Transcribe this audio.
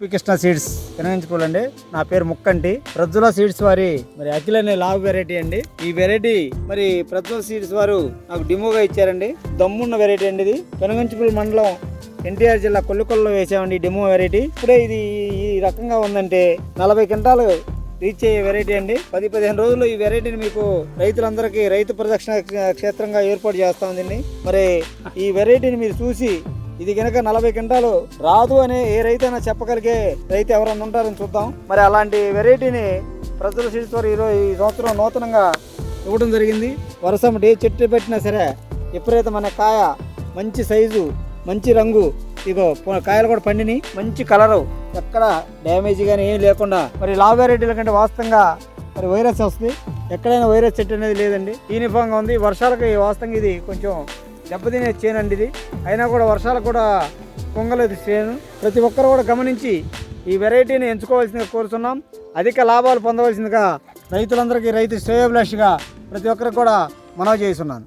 Krishna seeds వినియోగించుకోవాలండి నా పేరు ముక్కంటి. Prajwala seeds వారి మరి అఖిల్ అనే లావ్ వెరైటీ అండి. ఈ వెరైటీ మరి ప్రజ్వల సీడ్స్ వారు నాకు డిమోగా ఇచ్చారండి. దమ్మున్న వెరైటీ అండి ఇది. పెనగంచుకుల మండలం ఎన్టీఆర్ జిల్లా కొల్లుకొల్లో వేసామండి డిమో డెమో వెరైటీ ఇప్పుడే ఇది ఈ రకంగా ఉందంటే నలభై క్వింటాలు రీచ్ అయ్యే వెరైటీ అండి. పది పదిహేను రోజుల్లో ఈ వెరైటీని మీకు రైతులందరికీ రైతు ప్రదక్షిణ క్షేత్రంగా ఏర్పాటు చేస్తా ఉందండి మరి ఈ వెరైటీని మీరు చూసి ఇది గనక నలభై క్వింటాలు రాదు అని ఏ రైతు అయినా చెప్పగలిగే రైతు ఎవరన్నా ఉంటారని చూద్దాం. మరి అలాంటి వెరైటీని ప్రజల శిల్పర్ ఈరోజు ఈ సంవత్సరం నూతనంగా ఇవ్వడం జరిగింది. వర్షం డే చెట్టు పెట్టినా సరే విపరీతమైన కాయ మంచి సైజు మంచి రంగు ఇగో కాయలు కూడా పండినాయి. మంచి కలరు ఎక్కడ డ్యామేజ్ కానీ ఏం లేకుండా. మరి లావ్ వెరైటీల కంటే వాస్తవంగా మరి వైరస్ వస్తుంది. ఎక్కడైనా వైరస్ చెట్టు అనేది లేదండి. యూనిఫామ్గా ఉంది. వర్షాలకి వాస్తవంగా ఇది కొంచెం దెబ్బతినే చేను అండి ఇది. అయినా కూడా వర్షాలు కూడా పొంగలేదు చేను. ప్రతి ఒక్కరు కూడా గమనించి ఈ వెరైటీని ఎంచుకోవాల్సిందిగా కోరుతున్నాం అధిక లాభాలు పొందవలసిందిగా రైతులందరికీ రైతు శ్రేయోభిలాషిగా ప్రతి ఒక్కరికి కూడా మనవి చేస్తున్నాను.